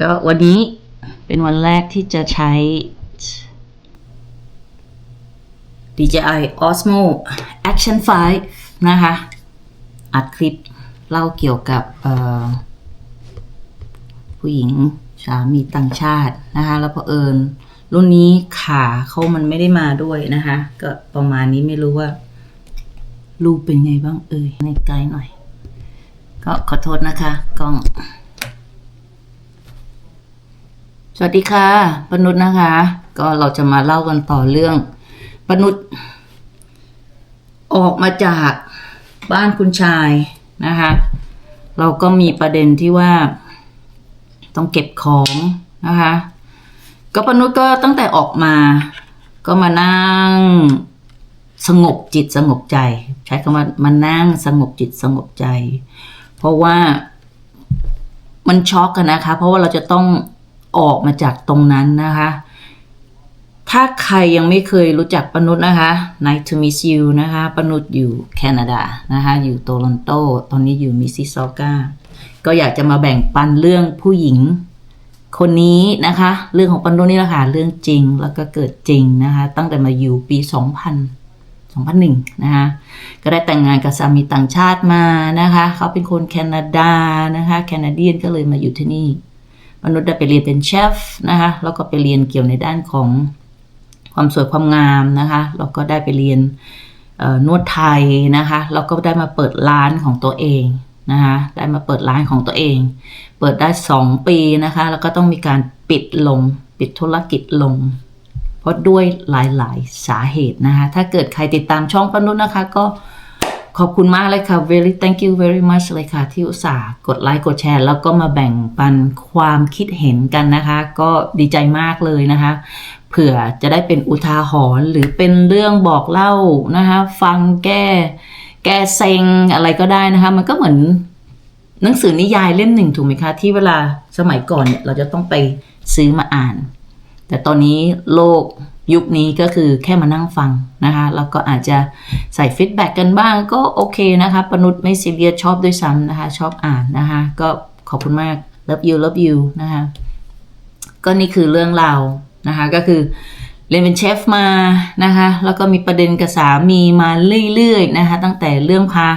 ก็วันนี้เป็นวันแรกที่จะใช้ DJI Osmo Action 5 นะคะ อัดคลิปเล่าเกี่ยวกับผู้หญิงสามีต่างชาตินะคะ แล้วพอเอิญรุ่นนี้ขาเขามันไม่ได้มาด้วยนะคะ ก็ประมาณนี้ไม่รู้ว่า รูปเป็นไงบ้างเอ่ยในไกลหน่อย ก็ขอโทษนะคะ กล้อง สวัสดีค่ะปนุษนะคะ ก็เราจะมาเล่ากันต่อเรื่องปนุษออกมาจากบ้านคุณชายนะคะ เราก็มีประเด็นที่ว่า ต้องเก็บของนะคะ ก็ปนุษก็ตั้งแต่ออกมา ก็มานั่งสงบจิตสงบใจ ใช้คำว่ามานั่งสงบจิตสงบใจ เพราะว่ามันช็อกกันนะคะ เพราะว่าเราจะต้อง ออกมาจากตรงนั้นนะคะ ถ้าใครยังไม่เคยรู้จักปนุษนะคะ Nice to meet you นะคะปนุษอยู่แคนาดานะคะ อยู่โตลอนโต ตอนนี้อยู่มิสซิสซอกาก็อยากจะมาแบ่งปันเรื่องผู้หญิงคนนี้นะคะ เรื่องของปนุษนี่แหละค่ะเรื่องจริงแล้วก็เกิดจริงนะคะ ตั้งแต่มาอยู่ปี 2000 2001 นะคะก็ได้แต่งงานกับสามีต่างชาติมานะคะ เขาเป็นคนแคนาดานะคะ แคนาเดียนก็เลยมาอยู่ที่นี่ มนุษย์ได้ไปเรียนเป็นเชฟนะคะแล้วก็ไปเรียนเกี่ยวในด้านของความสวยความงามนะคะแล้วก็ได้ไปเรียนนวดไทยนะคะแล้วก็ได้มาเปิดร้านของตัวเองนะคะได้มาเปิดร้านของตัวเอง เปิดได้ 2 ปีนะคะแล้วก็ต้องมีการปิดลงปิดธุรกิจลง เพราะด้วยหลายๆ สาเหตุนะคะถ้าเกิดใครติดตามช่องปนุษย์นะคะก็ ขอบคุณมากเลยค่ะ very thank you very much เลยค่ะ ที่อุตส่าห์กดไลค์กดแชร์ แล้วก็มาแบ่งปันความคิดเห็นกันนะคะ ก็ดีใจมากเลยนะคะ เผื่อจะได้เป็นอุทาหรณ์หรือเป็นเรื่องบอกเล่านะคะ ฟังแก้ แก้เซ็งอะไรก็ได้นะคะ มันก็เหมือนหนังสือนิยายเล่มหนึ่งถูกไหมคะ ที่เวลาสมัยก่อนเนี่ยเราจะต้องไปซื้อมาอ่าน แต่ตอนนี้โลก ยุคนี้ก็คือแค่มานั่งฟังนะคะ แล้วก็อาจจะใส่ฟีดแบ็กกันบ้างก็โอเคนะคะปนุษย์ไม่ซีเรียสชอบด้วยซ้ำนะคะ ชอบอ่านนะคะ ก็ขอบคุณมาก love you love you นะคะ ก็นี่คือเรื่องราวนะคะ ก็คือเรียนเป็นเชฟมานะคะ แล้วก็มีประเด็นกับสามีมาเรื่อยๆนะคะ ตั้งแต่เรื่องพา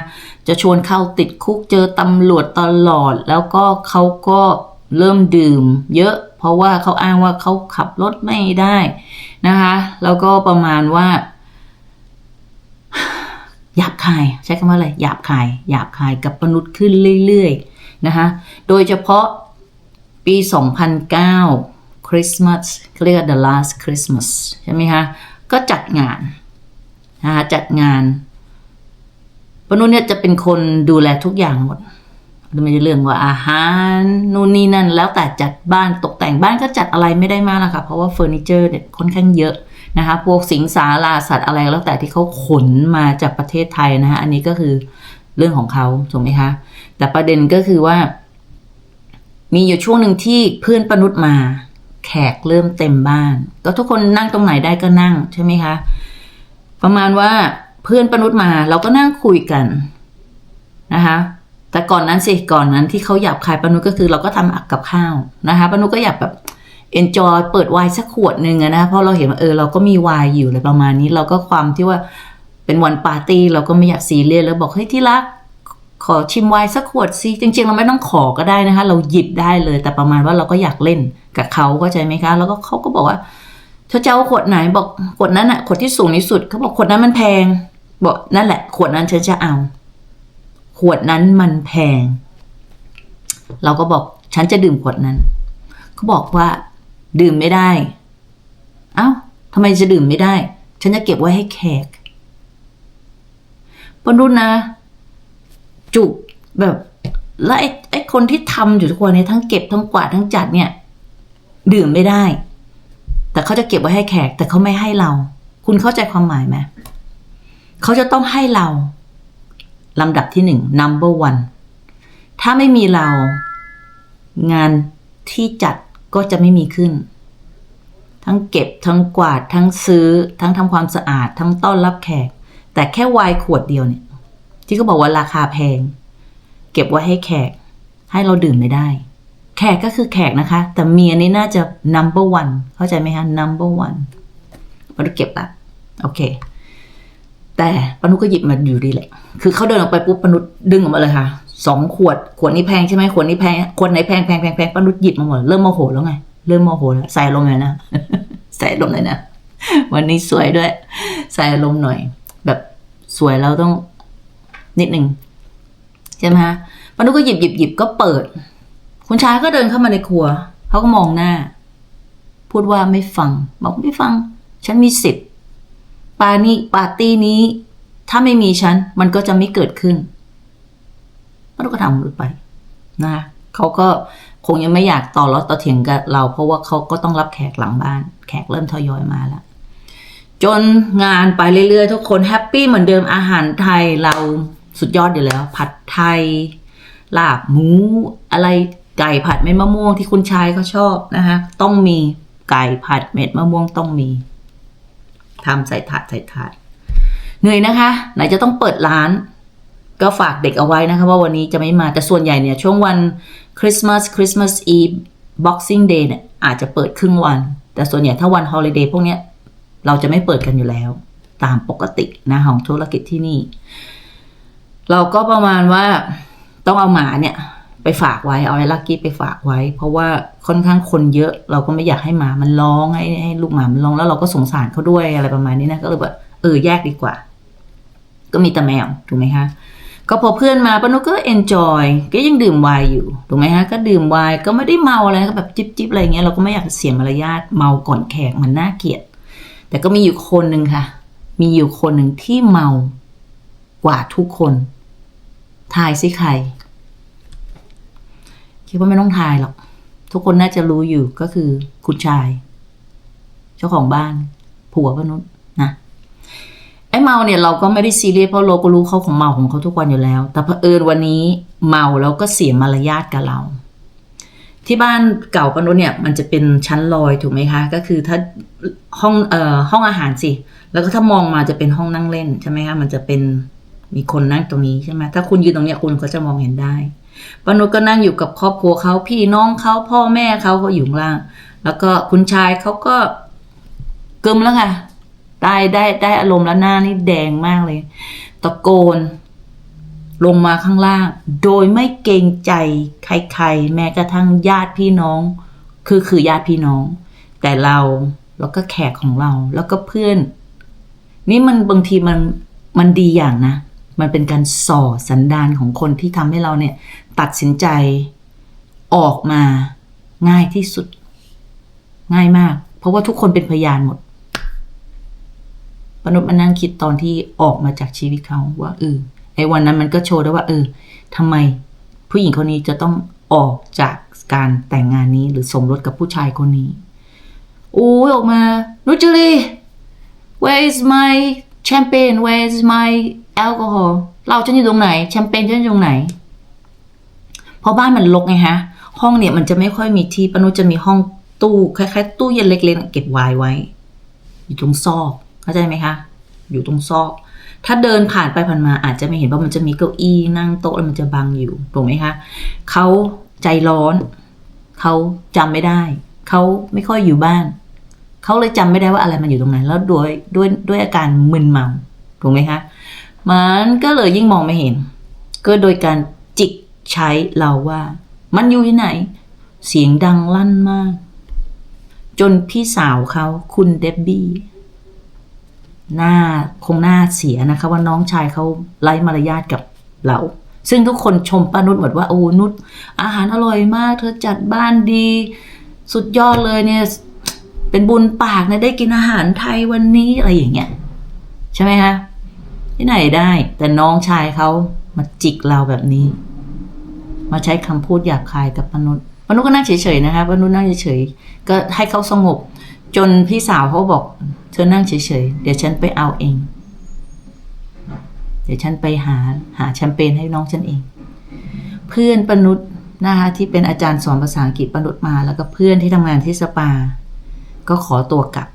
จะชวนเข้าติดคุกเจอตำรวจตลอด แล้วก็เขาก็เริ่มดื่ม เยอะ เพราะว่าเขาอ้างว่าเขาขับรถไม่ได้นะคะ แล้วก็ประมาณว่าหยาบคาย ใช้คำว่าอะไรหยาบคายหยาบคายกับมนุษย์ขึ้นเรื่อยๆนะคะ โดยเฉพาะปี 2009 คริสต์มาสเขาเรียกว่า the last Christmas ใช่ไหมคะ ก็จัดงานนะคะจัดงานปนุษย์เนี่ยจะเป็นคนดูแลทุกอย่างหมดไม่ได้เรื่องว่าอาหาร นู่นนี่นั่น แล้วแต่จัดบ้านตก แต่งบ้านก็จัดอะไรไม่ได้มากนะคะเพราะว่าเฟอร์นิเจอร์เนี่ยค่อนข้างเยอะนะคะ พวกสิงสาราสัตว์อะไรแล้วแต่ที่เขาขนมาจากประเทศไทยนะคะอันนี้ก็คือเรื่องของเขาถูกไหมคะ แต่ประเด็นก็คือว่า มีอยู่ช่วงหนึ่งที่เพื่อนปนุษย์มา แขกเริ่มเต็มบ้าน ก็ทุกคนนั่งตรงไหนได้ก็นั่งใช่ไหมคะ ประมาณว่าเพื่อนปนุษย์มาเราก็นั่งคุยกันนะคะ แต่ก่อนนั้นสิก่อนนั้นที่เขาหยาบคายปนุก็คือเราก็ทำอักกับข้าวนะคะปนุก็อยากแบบ enjoy เปิดไวน์สักขวดหนึ่งอะนะเพราะเราเห็นว่าเออเราก็มีไวน์อยู่อะไรประมาณนี้ เราก็ความที่ว่าเป็นวันปาร์ตี้เราก็ไม่อยากซีเรียสแล้วบอกเฮ้ยที่รักขอชิมไวน์สักขวดสิจริง ๆ เราไม่ต้องขอก็ได้นะคะ เราหยิบได้เลย แต่ประมาณว่าเราก็อยากเล่นกับเขาเข้าใจไหมคะ แล้วก็เขาก็บอกว่าเธอจะเอาขวดไหนบอกขวดนั้นอะขวดที่สูงที่สุดเขาบอกขวดนั้นมันแพง บอกนั่นแหละ ขวดนั้นฉันจะเอา ขวดนั้นมันแพง เราก็บอกฉันจะดื่มขวดนั้นเขาบอกว่าดื่มไม่ได้ เอ้าทำไมจะดื่มไม่ได้ ฉันจะเก็บไว้ให้แขกปนุษนนะ จุกแบบแล้วไอ้ไอ้คนที่ทำอยู่ทุกวันนี้ทั้งเก็บทั้งกวาดทั้งจัดเนี่ย ดื่มไม่ได้ แต่เขาจะเก็บไว้ให้แขก แต่เขาไม่ให้เรา คุณเข้าใจความหมายไหมเขาจะต้องให้เรา ลำดับที่หนึ่ง number one ถ้าไม่มีเรา งานที่จัดก็จะไม่มีขึ้น ทั้งเก็บทั้งกวาดทั้งซื้อ ทั้งทำความสะอาด ทั้งต้อนรับแขก แต่แค่ไวน์ขวดเดียวเนี่ย ที่เขาบอกว่าราคาแพง เก็บไว้ให้แขก ให้เราดื่มไม่ได้ แขกก็คือแขกนะคะ แต่เมียนี่น่าจะ number one เข้าใจไหมคะ number one ปานุเก็บละโอเค แต่ปนุก็หยิบมาอยู่ดีแหละ คือเขาเดินออกไปปุ๊บปนุดึงออกมาเลยค่ะสองขวด ขวดนี้แพงใช่ไหมขวดนี้แพงขวดไหนแพงแพงแพงแพงปนุหยิบมาหมดเริ่มโมโหแล้วไง เริ่มโมโหแล้วใส่ลมเลยนะ ใส่ลมเลยนะ วันนี้สวยด้วย ใส่ลมณ์หน่อย แบบสวยแล้วต้องนิดหนึ่งใช่ไหมฮะปนุก็หยิบหยิบหยิบก็เปิด คุณชายก็เดินเข้ามาในครัวเขาก็มองหน้า พูดว่าไม่ฟัง บอกไม่ฟัง ฉันมีสิทธิ์ ปานี่ปาร์ตี้นี้ ถ้าไม่มีฉัน มันก็จะไม่เกิดขึ้นปานุก็ทำมันไปนะคะเขาก็คงยังไม่อยากต่อล้อต่อเถียงกับเรา เพราะว่าเขาก็ต้องรับแขกหลังบ้าน แขกเริ่มทยอยมาแล้ว จนงานไปเรื่อยๆ ทุกคนแฮปปี้เหมือนเดิมอาหารไทยเราสุดยอดอยู่แล้ว ผัดไทย ลาบหมู อะไรไก่ผัดเม็ดมะม่วงที่คุณชายเขาชอบนะคะต้องมีไก่ผัดเม็ดมะม่วงต้องมี ทำใส่ถาดใส่ถาดเหนื่อยนะคะ ไหนจะต้องเปิดร้าน ก็ฝากเด็กเอาไว้นะคะ ว่าวันนี้จะไม่มาแต่ส่วนใหญ่เนี่ย ช่วงวันคริสต์มาสคริสต์มาสอีฟบ็อกซิ่งเดย์เนี่ยอาจจะเปิดครึ่งวัน แต่ส่วนใหญ่ถ้าวันฮอลิเดย์พวกเนี้ยเราจะไม่เปิดกันอยู่แล้ว ตามปกตินะของธุรกิจที่นี่ เราก็ประมาณว่าต้องเอาหมาเนี่ย ไปฝากไว้เอาไอ้ลักกี้ไปฝากไว้ เพราะว่าค่อนข้างคนเยอะ เราก็ไม่อยากให้หมามันร้องให้ให้ลูกหมามันร้องแล้วเราก็สงสารเขาด้วยอะไรประมาณนี้นะก็เลยแบบเออแยกดีกว่า ก็มีแต่แมวถูกไหมคะก็พอเพื่อนมาปานุก็เอนจอยก็ยังดื่มไวน์อยู่ถูกไหมฮะ ก็ดื่มไวน์ก็ไม่ได้เมาอะไรก็แบบจิบจิบอะไรเงี้ยเราก็ไม่อยากเสียมารยาทเมาก่อนแขกมันน่าเกลียด แต่ก็มีอยู่คนหนึ่งค่ะ มีอยู่คนหนึ่งที่เมากว่าทุกคนทายสิใคร คิดว่าไม่ต้องทายหรอก ทุกคนน่าจะรู้อยู่ก็คือคุณชาย เจ้าของบ้าน ผัวพนุษย์นะไอ้เมาเนี่ยเราก็ไม่ได้ซีเรียสเพราะเราก็รู้เขาของเมาของเขาทุกวันอยู่แล้ว แต่เผอิญวันนี้เมาแล้วก็เสียมารยาทกับเรา ที่บ้านเก่าปนุษย์เนี่ย มันจะเป็นชั้นลอยถูกไหมคะ ก็คือถ้าห้องเอ่อห้องอาหารสิ แล้วก็ถ้ามองมาจะเป็นห้องนั่งเล่นใช่ไหมคะมันจะเป็นมีคนนั่งตรงนี้ใช่ไหมถ้าคุณยืนตรงเนี้ยคุณก็จะมองเห็นได้ ปนุษย์ก็นั่งอยู่กับครอบครัวเขาพี่น้องเขาพ่อแม่เขาก็อยู่ข้างล่าง แล้วก็คุณชายเขาก็กึมแล้วค่ะได้ได้ได้อารมณ์แล้วหน้านี่แดงมากเลย ตะโกน ลงมาข้างล่าง โดยไม่เกรงใจใครๆ แม้กระทั่งญาติพี่น้อง คือคือญาติพี่น้อง แต่เราแล้วก็แขกของเราแล้วก็เพื่อน นี่มันบางทีมันมันดีอย่างนะ มันเป็นการส่อสันดานของคนที่ทำให้เราเนี่ย ตัดสินใจ ออกมาง่ายที่สุด ง่ายมาก เพราะว่าทุกคนเป็นพยานหมดปนุษย์มานั่งคิดตอนที่ออกมาจากชีวิตเขาว่าเออไอ้วันนั้นมันก็โชว์ได้ว่า เออทำไม ผู้หญิงคนนี้จะต้องออกจากการแต่งงานนี้หรือสมรสกับผู้ชายคนนี้โอ้ยออกมานุจรี where is my champagne where is my alcohol เราฉันอยู่ตรงไหน แชมเปญฉันอยู่ตรงไหน เพราะบ้านมันรกไงฮะ ห้องเนี่ยมันจะไม่ค่อยมีที่ปนุจะมีห้องตู้คล้ายๆตู้เย็นเล็กๆเก็บไวน์ไว้ อยู่ตรงซอกเข้าใจไหมคะ อยู่ตรงซอก ถ้าเดินผ่านไปผ่านมาอาจจะไม่เห็นว่ามันจะมีเก้าอี้นั่งโต๊ะแล้วมันจะบังอยู่ถูกไหมคะเขาใจร้อน เขาจำไม่ได้ เขาไม่ค่อยอยู่บ้าน เขาเลยจำไม่ได้ว่าอะไรมันอยู่ตรงไหนแล้วด้วยด้วยด้วยอาการมึนเมาถูกไหมคะมันก็เลยยิ่งมองไม่เห็น ก็โดยการจิก ใช้เราว่า มันอยู่ที่ไหน เสียงดังลั่นมาก จนพี่สาวเขาคุณเดบบี้หน้าคงหน้าเสียนะคะ ว่าน้องชายเขาไร้มารยาทกับเรา ซึ่งทุกคนชมป้านุชหมดว่าโอ้นุชอาหารอร่อยมาก เธอจัดบ้านดี สุดยอดเลยเนี่ย เป็นบุญปากนะได้กินอาหารไทยวันนี้อะไรอย่างเงี้ยใช่ไหมคะที่ไหนได้ แต่น้องชายเขามาจิกเราแบบนี้ มาใช้คำพูดหยาบคายกับปนุษปานุษย์ก็นั่งเฉยๆนะคะปนุษย์นั่งเฉยๆก็ให้เขาสงบ จนพี่สาวเขาบอก เธอนั่งเฉยๆเดี๋ยวฉันไปเอาเอง เดี๋ยวฉันไปหาหาแชมเปญให้น้องฉันเอง เพื่อนปนุษย์นะคะที่เป็นอาจารย์สอนภาษาอังกฤษปนุษย์มา แล้วก็เพื่อนที่ทำงานที่สปา ก็ขอตัวกลับ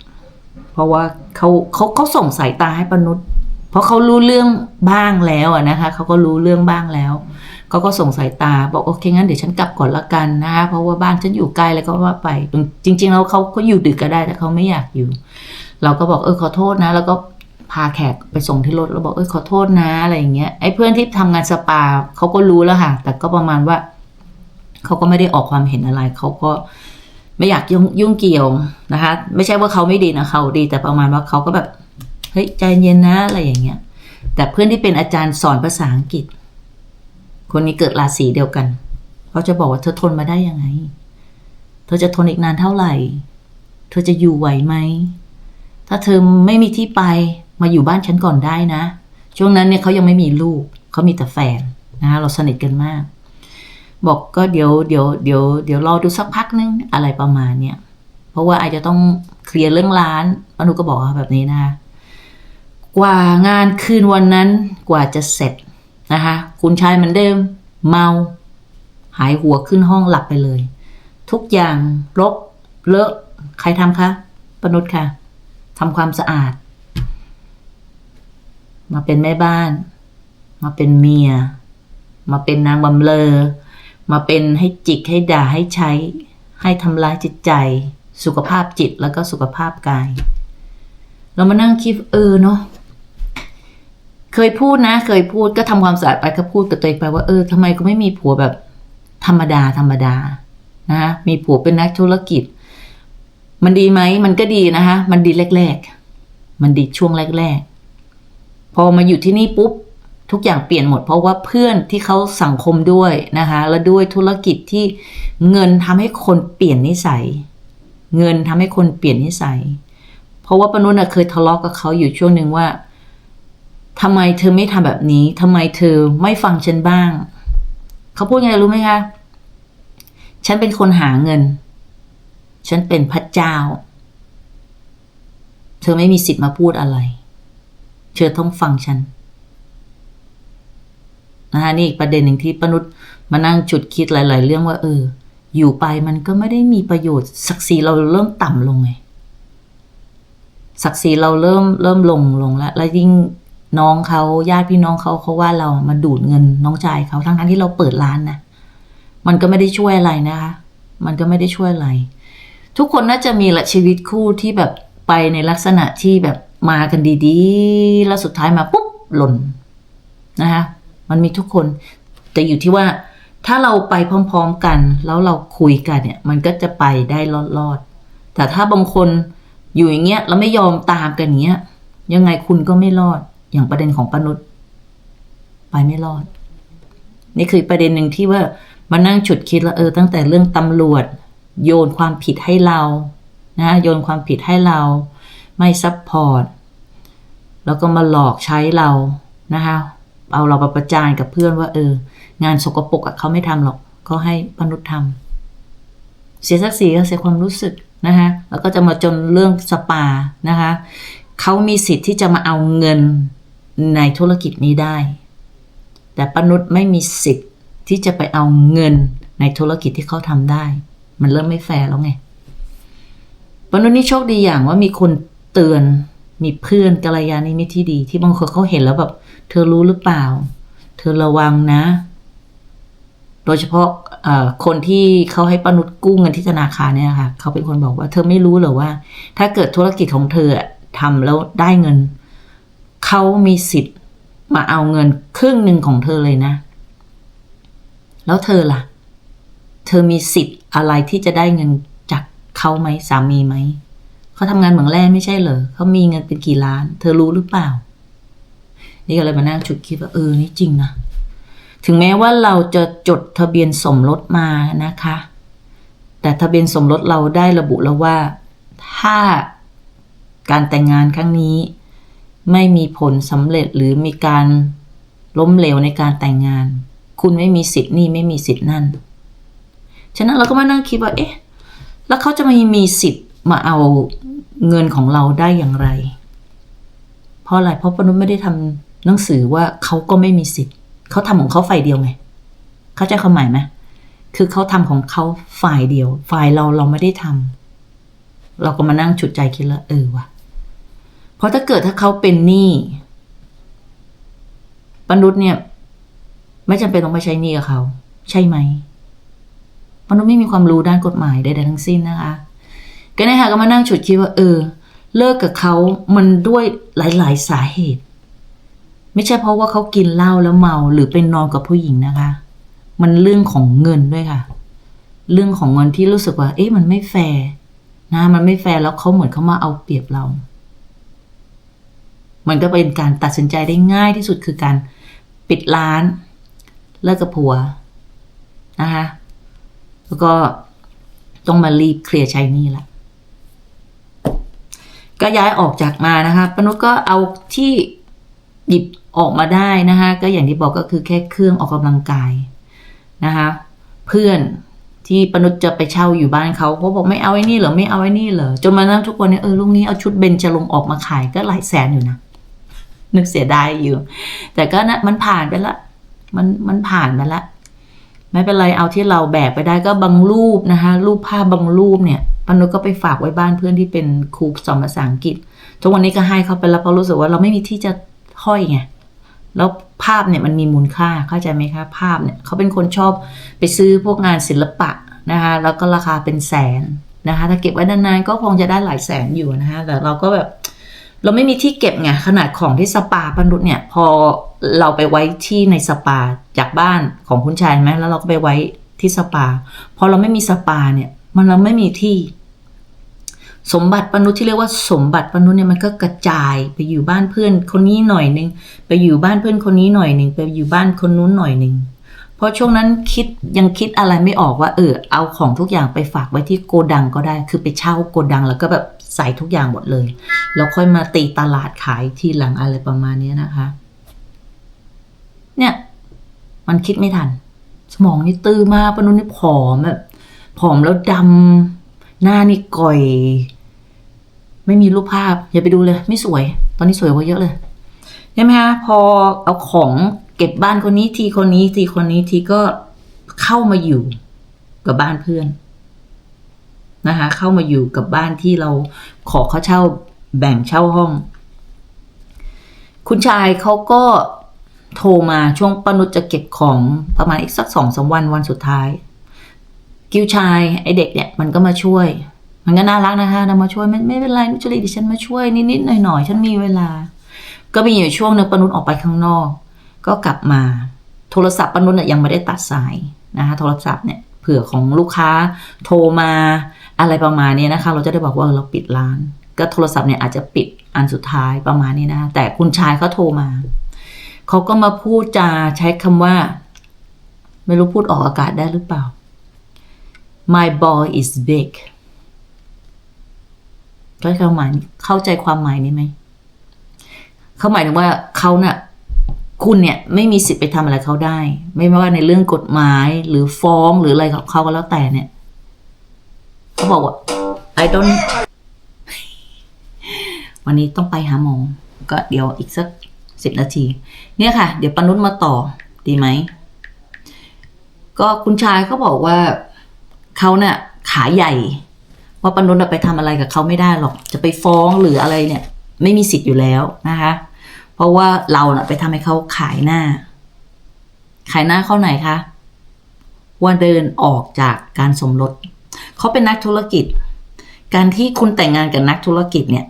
เพราะว่าเขาเขาเขาส่งสายตาให้ปนุษย์ เพราะเขารู้เรื่องบ้างแล้วนะคะเขาก็รู้เรื่องบ้างแล้ว เขาก็ส่งสายตาบอกโอเคงั้นเดี๋ยวฉันกลับก่อนละกันนะคะเพราะว่าบ้านฉันอยู่ไกลแล้วก็ว่าไป จริง ๆ แล้วเขาก็อยู่ดึกก็ได้แต่เขาไม่อยากอยู่ เราก็บอกเออขอโทษนะ แล้วก็พาแขกไปส่งที่รถแล้วบอกเออขอโทษนะอะไรอย่างเงี้ยไอ้เพื่อนที่ทำงานสปาเขาก็รู้แล้วค่ะแต่ก็ประมาณว่าเขาก็ไม่ได้ออกความเห็นอะไรเขาก็ไม่อยากยุ่งยุ่งเกี่ยวนะคะ ไม่ใช่ว่าเขาไม่ดีนะเขาดีแต่ประมาณว่าเขาก็แบบเฮ้ยใจเย็นนะอะไรอย่างเงี้ย แต่เพื่อนที่เป็นอาจารย์สอนภาษาอังกฤษ คนนี้เกิดราศีเดียวกันเขาจะบอกว่าเธอทนมาได้ยังไง เธอจะทนอีกนานเท่าไหร่ เธอจะอยู่ไหวไหม ถ้าเธอไม่มีที่ไปมาอยู่บ้านฉันก่อนได้นะ ช่วงนั้นเนี่ยเขายังไม่มีลูกเขามีแต่แฟนนะคะเราสนิทกันมาก บอกก็เดี๋ยวเดี๋ยวเดี๋ยวเดี๋ยวรอดูสักพักนึงอะไรประมาณเนี่ยเพราะว่าอาจจะต้องเคลียร์เรื่องร้านปนุก็บอกเขาแบบนี้นะกว่างานคืนวันนั้นกว่าจะเสร็จ นะคะคุณชายเหมือนเดิมเมา หายหัวขึ้นห้องหลับไปเลย ทุกอย่างรกเลอะ ใครทำคะปนุษค่ะทำความสะอาด มาเป็นแม่บ้าน มาเป็นเมีย มาเป็นนางบำเลอ มาเป็นให้จิกให้ด่าให้ใช้ ให้ทำร้ายจิตใจ สุขภาพจิตแล้วก็สุขภาพกาย เรามานั่งคิดเออเนาะ เคยพูดนะ เคยพูดก็ทำความสะอาดไปก็พูดกับตัวเองไปว่าเออทำไมก็ไม่มีผัวแบบธรรมดาธรรมดานะมีผัวเป็นนักธุรกิจ มันดีไหมมันก็ดีนะคะมันดีแรก ๆ มันดีช่วงแรก ๆ พอมาอยู่ที่นี่ปุ๊บทุกอย่างเปลี่ยนหมดเพราะว่าเพื่อนที่เขาสังคมด้วยนะคะและด้วยธุรกิจที่เงินทำให้คนเปลี่ยนนิสัย เงินทำให้คนเปลี่ยนนิสัย เพราะว่าปนุษย์เคยทะเลาะกับเขาอยู่ช่วงหนึ่งว่า ทำไมเธอไม่ทำแบบนี้ทำไมเธอไม่ฟังฉันบ้าง เขาพูดไงรู้ไหมคะ ฉันเป็นคนหาเงิน ฉันเป็นพระเจ้า เธอไม่มีสิทธิ์มาพูดอะไร เธอต้องฟังฉันนะคะนี่อีกประเด็นหนึ่งที่ปนุษย์มานั่งจุดคิดหลาย ๆ เรื่องว่า เออ อยู่ไปมันก็ไม่ได้มีประโยชน์ศักดิ์ศรีเราเริ่มต่ำลงไงศักดิ์ศรีเราเริ่มเริ่มลงลงแล้ว แล้วยิ่ง น้องเขาญาติพี่น้องเขาเขาว่าเรามาดูดเงินน้องชายเขาทั้งทั้งที่เราเปิดร้านนะมันก็ไม่ได้ช่วยอะไรนะคะ มันก็ไม่ได้ช่วยอะไร ทุกคนน่าจะมีละชีวิตคู่ที่แบบไปในลักษณะที่แบบมากันดีๆ แล้วสุดท้ายมาปุ๊บหล่นนะคะมันมีทุกคนแต่อยู่ที่ว่าถ้าเราไปพร้อมๆกัน แล้วเราคุยกันเนี่ย มันก็จะไปได้รอดๆแต่ถ้าบางคนอยู่อย่างเงี้ยแล้วไม่ยอมตามกันเงี้ย ยังไงคุณก็ไม่รอด อย่างประเด็นของปนุษย์ไปไม่รอด นี่คือประเด็นหนึ่งที่ว่ามานั่งฉุดคิดแล้วเออ ตั้งแต่เรื่องตำรวจ โยนความผิดให้เรา นะ โยนความผิดให้เรา ไม่ซัพพอร์ตแล้วก็มาหลอกใช้เรานะคะเอาเราไปประจานกับเพื่อนว่า เออ งานสกปรกอะเขาไม่ทำหรอกเขาให้ปนุษย์ทำเสียศักดิ์ศรีก็เสียความรู้สึกนะคะแล้วก็จะมาจนเรื่องสปานะคะเขามีสิทธิ์ที่จะมาเอาเงิน ในธุรกิจนี้ได้ แต่ปนุษย์ไม่มีสิทธิ์ที่จะไปเอาเงินในธุรกิจที่เขาทำได้ มันเริ่มไม่แฟร์แล้วไงปนุษย์นี่โชคดีอย่างว่ามีคนเตือนมีเพื่อนกัลยาณมิตรที่ดี ที่บางคนเขาเห็นแล้วแบบ เธอรู้หรือเปล่า เธอระวังนะ โดยเฉพาะคนที่เขาให้ปนุษย์กู้เงินที่ธนาคารเนี่ยค่ะ เขาเป็นคนบอกว่า เธอไม่รู้หรอว่า ถ้าเกิดธุรกิจของเธอทำแล้วได้เงิน เขามีสิทธิ์มาเอาเงินครึ่งหนึ่งของเธอเลยนะ แล้วเธอล่ะ เธอมีสิทธิ์อะไรที่จะได้เงินจากเขาไหมสามีไหม เขาทำงานเหมืองแร่ไม่ใช่เหรอเขามีเงินเป็นกี่ล้าน เธอรู้หรือเปล่า นี่ก็เลยมานั่งฉุดคิดว่าเออนี่จริงนะ ถึงแม้ว่าเราจะจดทะเบียนสมรสมานะคะ แต่ทะเบียนสมรสเราได้ระบุแล้วว่า ถ้าการแต่งงานครั้งนี้ ไม่มีผลสำเร็จหรือมีการล้มเหลวในการแต่งงาน คุณไม่มีสิทธิ์นี่ไม่มีสิทธิ์นั่น ฉะนั้นเราก็มานั่งคิดว่า เอ๊ะ แล้วเขาจะไม่มีสิทธิ์มาเอาเงินของเราได้อย่างไร เพราะอะไร เพราะปนุษย์ไม่ได้ทำหนังสือว่าเขาก็ไม่มีสิทธิ์ เขาทำของเขาฝ่ายเดียวไง เข้าใจความหมายไหมคือเขาทำของเขาฝ่ายเดียว ฝ่ายเราเราไม่ได้ทำเราก็มานั่งฉุดใจคิดแล้วเออว่ะ ราะถ้าเกิดถ้าเขาเป็นหนี้ปนุษย์เนี่ย ไม่จำเป็นต้องไปใช้หนี้กับเขา ใช่ไหมมนุษย์ไม่มีความรู้ด้านกฎหมายใดๆทั้งสิ้นนะคะก็นี่ยค่ะก็มานั่งฉุดคิดว่า เออ เลิกกับเขามันด้วยหลายๆสาเหตุ ไม่ใช่เพราะว่าเขากินเหล้าแล้วเมาหรือเป็นนอนกับผู้หญิงนะคะ มันเรื่องของเงินด้วยค่ะ เรื่องของเงินที่รู้สึกว่า เอ๊ะมันไม่แฟร์นะ มันไม่แฟร์แล้วเขาเหมือนเขามาเอาเปรียบเรา มันก็เป็นการตัดสินใจได้ง่ายที่สุดคือการปิดร้าน เลิกกับผัวนะคะแล้วก็ต้องมารีบเคลียร์ใช้หนี่ละก็ย้ายออกจากมานะคะปนุษก็เอาที่หยิบออกมาได้นะคะก็อย่างที่บอกก็คือแค่เครื่องออกกำลังกายนะคะเพื่อนที่ปนุษจะไปเช่าอยู่บ้านเขาเขาบอกไม่เอาไอ้นี่เหรอไม่เอาไอ้นี่เหรอจนมานั่งทุกวันนี้เออลุงนี้เอาชุดเบนจะลงออกมาขายก็หลายแสนอยู่นะ นึกเสียดายอยู่ แต่ก็นะมันผ่านไปละ มันมันผ่านมาละ ไม่เป็นไรเอาที่เราแบกไปได้ก็บางรูปนะคะ รูปภาพบางรูปเนี่ยปนุก็ไปฝากไว้บ้านเพื่อนที่เป็นครูสอนภาษาอังกฤษทุกวันนี้ก็ให้เขาไปแล้วเพราะรู้สึกว่าเราไม่มีที่จะห้อยไงแล้วภาพเนี่ยมันมีมูลค่าเข้าใจไหมคะภาพเนี่ยเขาเป็นคนชอบไปซื้อพวกงานศิลปะนะคะแล้วก็ราคาเป็นแสนนะคะถ้าเก็บไว้นานๆก็คงจะได้หลายแสนอยู่นะคะแต่เราก็แบบ เราไม่มีที่เก็บไงขนาดของที่สปาปนุษเนี่ย พอเราไปไว้ที่ในสปาจากบ้านของคุณชายไหมแล้วเราก็ไปไว้ที่สปาพอเราไม่มีสปาเนี่ย มันเราไม่มีที่ สมบัติปนุษที่เรียกว่าสมบัติปนุษเนี่ยมันก็กระจายไปอยู่บ้านเพื่อนคนนี้หน่อยหนึ่งไปอยู่บ้านเพื่อนคนนี้หน่อยหนึ่งไปอยู่บ้านคนนู้นหน่อยหนึ่งเพราะช่วงนั้นคิดยังคิดอะไรไม่ออกว่า เออเอาของทุกอย่างไปฝากไว้ที่โกดังก็ได้ คือไปเช่าโกดังแล้วก็แบบ ใส่ทุกอย่างหมดเลย แล้วค่อยมาตีตลาดขายทีหลังอะไรประมาณนี้นะคะ เนี่ย มันคิดไม่ทัน สมองนี่ตื้อมากปนุนนี่ผอมแบบผอมแล้วดำหน้านี่ก่อย ไม่มีรูปภาพ อย่าไปดูเลย ไม่สวย ตอนนี้สวยกว่าเยอะเลยใช่ไหมคะพอเอาของเก็บบ้านคนนี้ทีคนนี้ทีคนนี้ทีก็เข้ามาอยู่กับบ้านเพื่อน นะคะเข้ามาอยู่กับบ้านที่เราขอเขาเช่าแบ่งเช่าห้อง คุณชายเขาก็โทรมาช่วงปนุษจะเก็บของประมาณอีกสักสองสามวันวันสุดท้าย กิวชายไอเด็กเนี่ยมันก็มาช่วย มันก็น่ารักนะคะนะมาช่วยไม่ไม่เป็นไรนุชลีดิฉันมาช่วยนิดๆหน่อยๆฉันมีเวลา ก็มีอยู่ช่วงหนึงปนุษออกไปข้างนอก ก็กลับมา โทรศัพท์ปนุษเนี่ยยังไม่ได้ตัดสายนะคะโทรศัพท์เนี่ยเผื่อของลูกค้าโทรมา อะไรประมาณนี้นะคะ เราจะได้บอกว่าเราปิดร้าน ก็โทรศัพท์เนี่ยอาจจะปิดอันสุดท้ายประมาณนี้นะ แต่คุณชายเขาโทรมา เขาก็มาพูดจาใช้คำว่า ไม่รู้พูดออกอากาศได้หรือเปล่า my ball is big เข้าหมายเข้าใจความหมายนี้ไหม เขาหมายถึงว่าเขาเนะ่ะคุณเนี่ยไม่มีสิทธิ์ไปทำอะไรเขาได้ ไม่ว่าในเรื่องกฎหมายหรือฟ้องหรืออะไรของเขาก็แล้วแต่เนี่ย เขาบอกว่า I don't วันนี้ต้องไปหาหมอ ก็เดี๋ยวอีกสักสิบนาที เนี่ยค่ะ เดี๋ยวปนุษมาต่อดีไหม ก็คุณชายเขาบอกว่าเขาเนี่ยขาใหญ่ ว่าปนุษไปทำอะไรกับเขาไม่ได้หรอก จะไปฟ้องหรืออะไรเนี่ย ไม่มีสิทธิ์อยู่แล้วนะคะ เพราะว่าเราเน่ะไปทำให้เขาขายหน้า ขายหน้าเข้าไหนคะว่าเดินออกจากการสมรส เขาเป็นนักธุรกิจ การที่คุณแต่งงานกับนักธุรกิจเนี่ย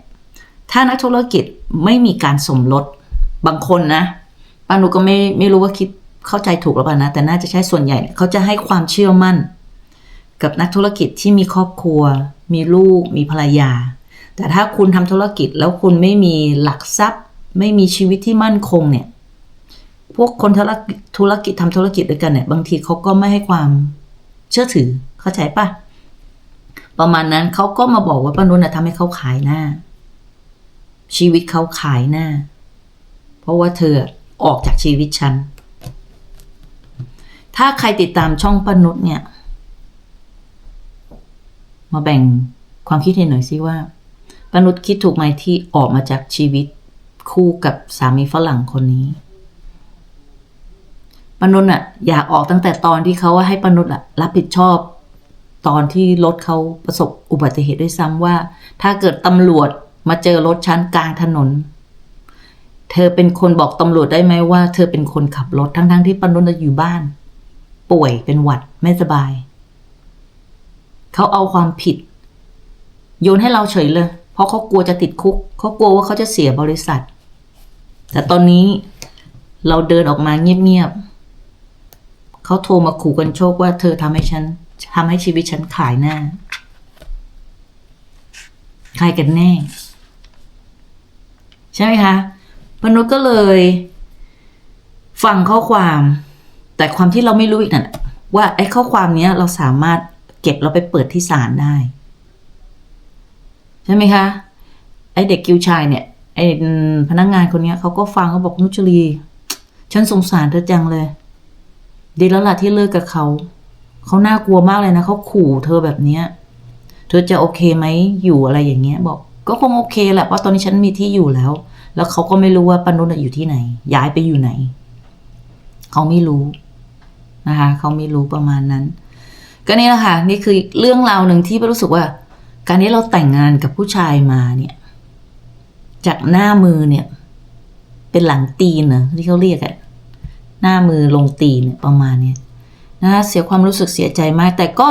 ถ้านักธุรกิจไม่มีการสมรสบางคนนะป้าหนูก็ไม่ไม่รู้ว่าคิดเข้าใจถูกหรือเปล่านะ แต่น่าจะใช่ส่วนใหญ่เขาจะให้ความเชื่อมั่น กับนักธุรกิจที่มีครอบครัว มีลูก มีภรรยา แต่ถ้าคุณทำธุรกิจแล้วคุณไม่มีหลักทรัพย์ ไม่มีชีวิตที่มั่นคงเนี่ย พวกคนธุรกิจธุรกิจทำธุรกิจด้วยกันเนี่ย บางทีเขาก็ไม่ให้ความเชื่อถือเข้าใจปะ ประมาณนั้นเขาก็มาบอกว่าป้านุชนะทำให้เขาขายหน้า ชีวิตเขาขายหน้า เพราะว่าเธอออกจากชีวิตฉัน ถ้าใครติดตามช่องปานุษเนี่ย มาแบ่งความคิดเห็นหน่อยสิว่าปานุษคิดถูกไหมที่ออกมาจากชีวิตคู่กับสามีฝรั่งคนนี้ปานุษอะอยากออกตั้งแต่ตอนที่เขาว่าให้ปานุษอะรับผิดชอบ ตอนที่รถเขาประสบอุบัติเหตุด้วยซ้ำว่า ถ้าเกิดตำรวจมาเจอรถชั้นกลางถนน เธอเป็นคนบอกตำรวจได้ไหมว่า เธอเป็นคนขับรถทั้งๆที่ปานุชอยู่บ้าน ป่วยเป็นหวัดไม่สบาย เขาเอาความผิด โยนให้เราเฉยเลย เพราะเขากลัวจะติดคุกเขากลัวว่าเขาจะเสียบริษัท แต่ตอนนี้เราเดินออกมาเงียบๆเขาโทรมาขู่กันโชคว่าเธอทำให้ฉัน ทำให้ชีวิตฉันขายหน้า ใครกันแน่ ใช่ไหมคะปนุษย์ก็เลย ฟังข้อความ แต่ความที่เราไม่รู้อีกนั่นว่าไอ้ข้อความเนี้ย เราสามารถเก็บเราไปเปิดที่ศาลได้ ใช่ไหมคะ ไอ้เด็กกิวชายเนี่ยไอ้พนักงงานคนนี้เขาก็ฟังเขาบอกนุชลี ฉันสงสารเธอจังเลย ดีแล้วล่ะที่เลิกกับเขา เขาน่ากลัวมากเลยนะเขาขู่เธอแบบเนี้ย เธอจะโอเคไหมอยู่อะไรอย่างเงี้ย บอก ก็คงโอเคแหละเพราะตอนนี้ฉันมีที่อยู่แล้ว แล้วเขาก็ไม่รู้ว่าปนุษย์อยู่ที่ไหน ย้ายไปอยู่ไหน เขาไม่รู้นะคะเขาไม่รู้ประมาณนั้น ก็นี่แหละค่ะ นี่คือเรื่องราวหนึ่งที่รู้สึกว่า การที่เราแต่งงานกับผู้ชายมาเนี่ย จากหน้ามือเนี่ย เป็นหลังตีนเนอะที่เขาเรียกอะหน้ามือลงตีนเนี่ยประมาณเนี้ย นะคะเสียความรู้สึกเสียใจมาก แต่ก็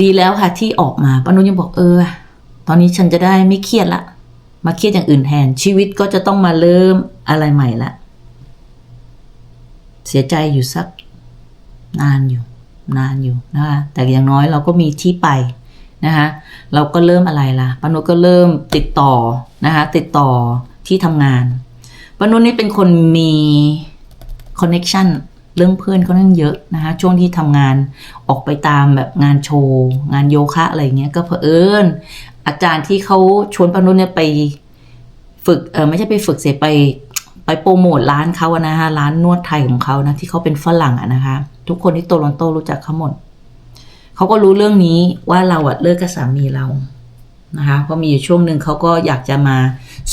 ดีแล้วค่ะที่ออกมาป้านุยังบอกเออ ตอนนี้ฉันจะได้ไม่เครียดละ มาเครียดอย่างอื่นแทนชีวิตก็จะต้องมาเริ่มอะไรใหม่ละเสียใจอยู่สักนานอยู่ นานอยู่นะคะแต่อย่างน้อยเราก็มีที่ไปนะคะเราก็เริ่มอะไรล่ะปานุก็เริ่มติดต่อนะคะติดต่อที่ทำงานปานุนี่เป็นคนมีคอนเน็ชัน เรื่องเพื่อนเขานั่งเยอะนะคะช่วงที่ทำงานออกไปตามแบบงานโชว์ งานโยคะอะไรเงี้ยก็เผอิญอาจารย์ที่เขาชวนปานุเนี่ยไปฝึกเออไม่ใช่ไปฝึกเสียไปไปโปรโมทร้านเขาอะนะคะร้านนวดไทยของเขานะที่เขาเป็นฝรั่งอะนะคะ ทุกคนที่โตลอนโตรู้จักเขาหมดเขาก็รู้เรื่องนี้ว่าเราอะเลิกกับสามีเรานะคะเพราะมีอยู่ช่วงหนึ่งเขาก็อยากจะมา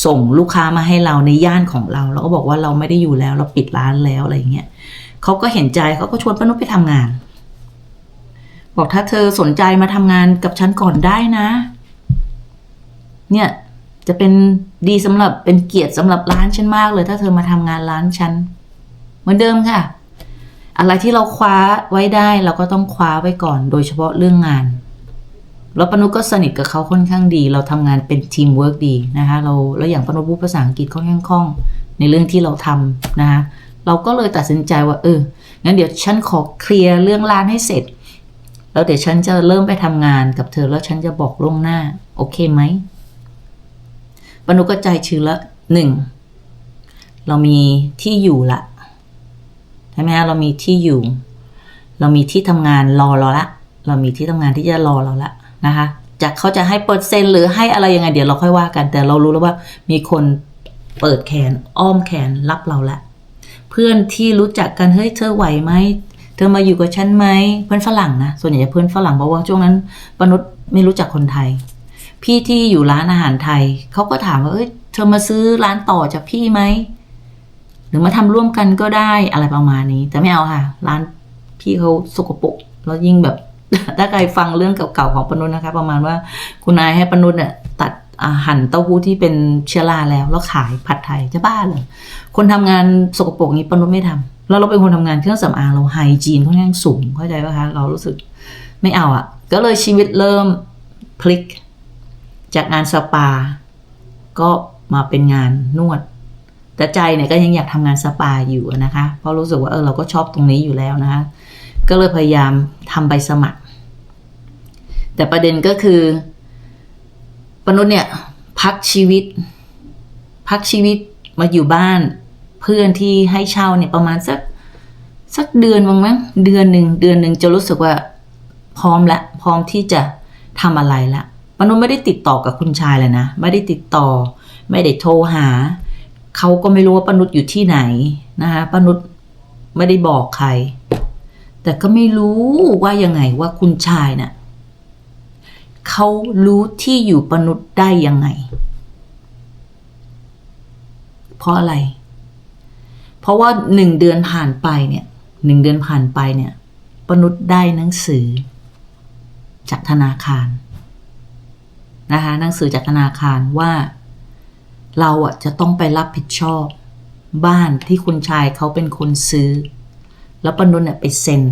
ส่งลูกค้ามาให้เราในย่านของเรา เราก็บอกว่าเราไม่ได้อยู่แล้วเราปิดร้านแล้วอะไรเงี้ย เขาก็เห็นใจเขาก็ชวนป้านุชไปทำงาน บอกถ้าเธอสนใจมาทำงานกับฉันก่อนได้นะ เนี่ยจะเป็นดีสำหรับเป็นเกียรติสำหรับร้านฉันมากเลย ถ้าเธอมาทำงานร้านฉันเหมือนเดิมค่ะ อะไรที่เราคว้าไว้ได้เราก็ต้องคว้าไว้ก่อน โดยเฉพาะเรื่องงานแล้วปนุก็สนิทกับเขาค่อนข้างดี เราทำงานเป็นทีมเวิร์กดีนะคะ เราแล้วอย่างปนุพูดภาษาอังกฤษค่อนข้างคล่อง ในเรื่องที่เราทำนะคะ เราก็เลยตัดสินใจว่าเอองั้นเดี๋ยวฉันขอเคลียร์เรื่องร้านให้เสร็จ แล้วเดี๋ยวฉันจะเริ่มไปทำงานกับเธอแล้วฉันจะบอกล่วงหน้า โอเคไหมปนุก็ใจชื้นละหนึ่งเรามีที่อยู่ละใช่ไหมฮะเรามีที่อยู่ เรามีที่ทำงานรอเราละ เรามีที่ทำงานที่จะรอเราละนะคะจากเขาจะให้เปอร์เซ็นต์หรือให้อะไรยังไงเดี๋ยวเราค่อยว่ากัน แต่เรารู้แล้วว่ามีคนเปิดแขนอ้อมแขนรับเราละ พื่อนที่รู้จักกันเฮ้ยเธอไหวไหมเธอมาอยู่กับฉันไหมเพื่อนฝรั่งนะส่วนใหญ่จะเพื่อนฝรั่งเพราะว่าช่วงนั้นปนุษย์ไม่รู้จักคนไทย พี่ที่อยู่ร้านอาหารไทยเขาก็ถามว่าเอ้ยเธอมาซื้อร้านต่อจากพี่ไหมหรือมาทำร่วมกันก็ได้อะไรประมาณนี้ แต่ไม่เอาค่ะ ร้านพี่เขาสกปรกแล้วยิ่งแบบถ้าใครฟังเรื่องเก่าๆของปนุษนะคะ ประมาณว่าคุณนายให้ปนุษเนี่ยตัด หั่นเต้าหู้ที่เป็นเชื้อราแล้ว แล้วขายผัดไทยจะบ้าเลยคนทำงานสกปรกนี้ปนุษไม่ทำแล้วเราเป็นคนทำงานเครื่องสำอางเราไฮจีนค่อนข้างสูงเข้าใจป่ะคะเรารู้สึกไม่เอาอะ่ะ ก็เลยชีวิตเริ่มพลิก จากงานสปา ก็มาเป็นงานนวด แต่ใจเนี่ยก็ยังอยากทำงานสปาอยู่นะคะ เพราะรู้สึกว่าเออเราก็ชอบตรงนี้อยู่แล้วนะคะ ก็เลยพยายามทำใบสมัคร แต่ประเด็นก็คือ ปนุษย์เนี่ย พักชีวิต พักชีวิตมาอยู่บ้านเพื่อนที่ให้เช่าเนี่ยประมาณสักสักเดือนมั้งมั้งเดือนหนึ่งเดือนหนึ่งจะรู้สึกว่าพร้อมละ พร้อมที่จะทำอะไรละปนุษย์ไม่ได้ติดต่อกับคุณชายเลยนะ ไม่ได้ติดต่อ ไม่ได้โทรหา เขาก็ไม่รู้ว่าปนุษย์อยู่ที่ไหนนะคะปนุษย์ไม่ได้บอกใคร แต่ก็ไม่รู้ว่ายังไงว่าคุณชายเนะ่ะ เขารู้ที่อยู่ปนุษย์ได้ยังไง เพราะอะไร เพราะว่าหนึ่งเดือนผ่านไปเนี่ยหนึ่งเดือนผ่านไปเนี่ยปนุษย์ได้หนังสือ จากธนาคารนะคะหนังสือจากธนาคารว่า เราอะจะต้องไปรับผิดชอบ บ้านที่คุณชายเขาเป็นคนซื้อ แล้วปนุษเนี่ยไปเซ็น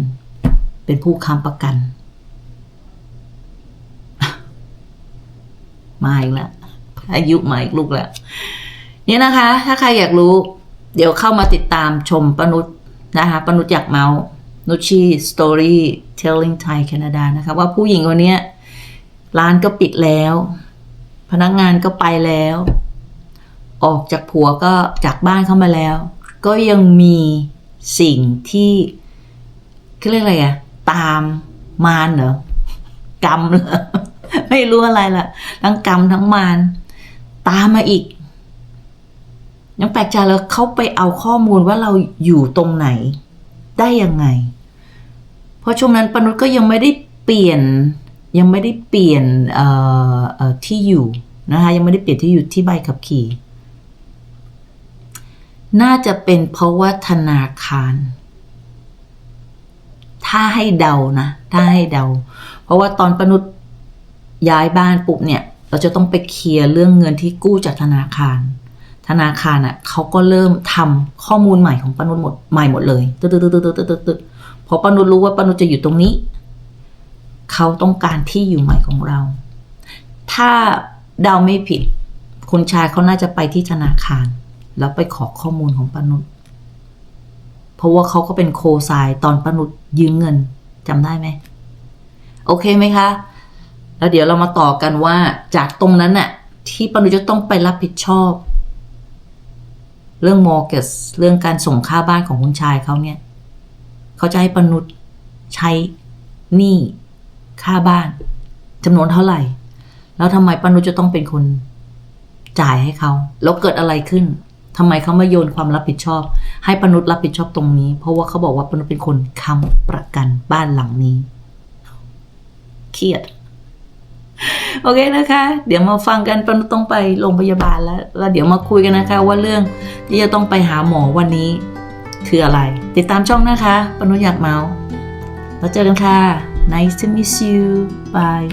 เป็นผู้ค้ำประกัน มาอีกแล้วอายุมาอีกลูกแล้วเนี่ยนะคะ ถ้าใครอยากรู้ เดี๋ยวเข้ามาติดตามชมปนุษนะคะปนุษอยากเมาส์นุชชีสตอรี่ telling Thai Canada นะคะ ว่าผู้หญิงคนเนี้ยร้านก็ปิดแล้ว พนักงานก็ไปแล้ว ออกจากผัวก็จากบ้านเข้ามาแล้ว ก็ยังมีสิ่งที่เขาเรียกอะไรอะตามมารเหรอกรรมเหรอ ไม่รู้อะไรละทั้งกรรมทั้งมารตามมาอีกยังแปลกใจแล้วเขาไปเอาข้อมูลว่าเราอยู่ตรงไหน ได้ยังไง เพราะช่วงนั้นปนุษย์ก็ยังไม่ได้เปลี่ยนยังไม่ได้เปลี่ยนที่อยู่นะคะยังไม่ได้เปลี่ยนที่อยู่ที่ใบขับขี่ น่าจะเป็นเพราะว่าธนาคาร ถ้าให้เดานะ ถ้าให้เดา เพราะว่าตอนปนุษย์ ย้ายบ้านปุ๊บเนี่ย เราจะต้องไปเคลียร์เรื่องเงินที่กู้จากธนาคาร ธนาคารอะเขาก็เริ่มทำข้อมูลใหม่ของปนุษหมดใหม่หมดเลยตึ๊ดตึ๊ดตึ๊ดตึ๊ดตึ๊ดตึ๊ดตึ๊ดพอปนุษรู้ว่าปนุษจะอยู่ตรงนี้ เขาต้องการที่อยู่ใหม่ของเรา ถ้าเดาไม่ผิด คุณชายเขาน่าจะไปที่ธนาคาร แล้วไปขอข้อมูลของปนุษเพราะว่าเขาก็เป็นโคไซน์ตอนปนุษย์ยืมเงินจำได้ไหม โอเคไหมคะ แล้วเดี๋ยวเรามาต่อกันว่าจากตรงนั้นน่ะที่ปนุจะต้องไปรับผิดชอบ เรื่องมอร์เกสเรื่องการส่งค่าบ้านของคุณชายเขาเนี่ย เขาจะให้ปนุษย์ใช้หนี้ค่าบ้านจำนวนเท่าไหร่ แล้วทำไมปนุษย์จะต้องเป็นคนจ่ายให้เขา แล้วเกิดอะไรขึ้นทำไมเขามาโยนความรับผิดชอบ ให้ปนุษย์รับผิดชอบตรงนี้ เพราะว่าเขาบอกว่าปนุษย์เป็นคนค้ำประกันบ้านหลังนี้ เครียด โอเคนะคะ เดี๋ยวมาฟังกันปนุต้องไปโรงพยาบาลแล้วแล้วเดี๋ยวมาคุยกันนะคะ ว่าเรื่องที่จะต้องไปหาหมอวันนี้คืออะไร ติดตามช่องนะคะปนุอยากเมาส์แล้วเจอกันค่ะ nice to meet you bye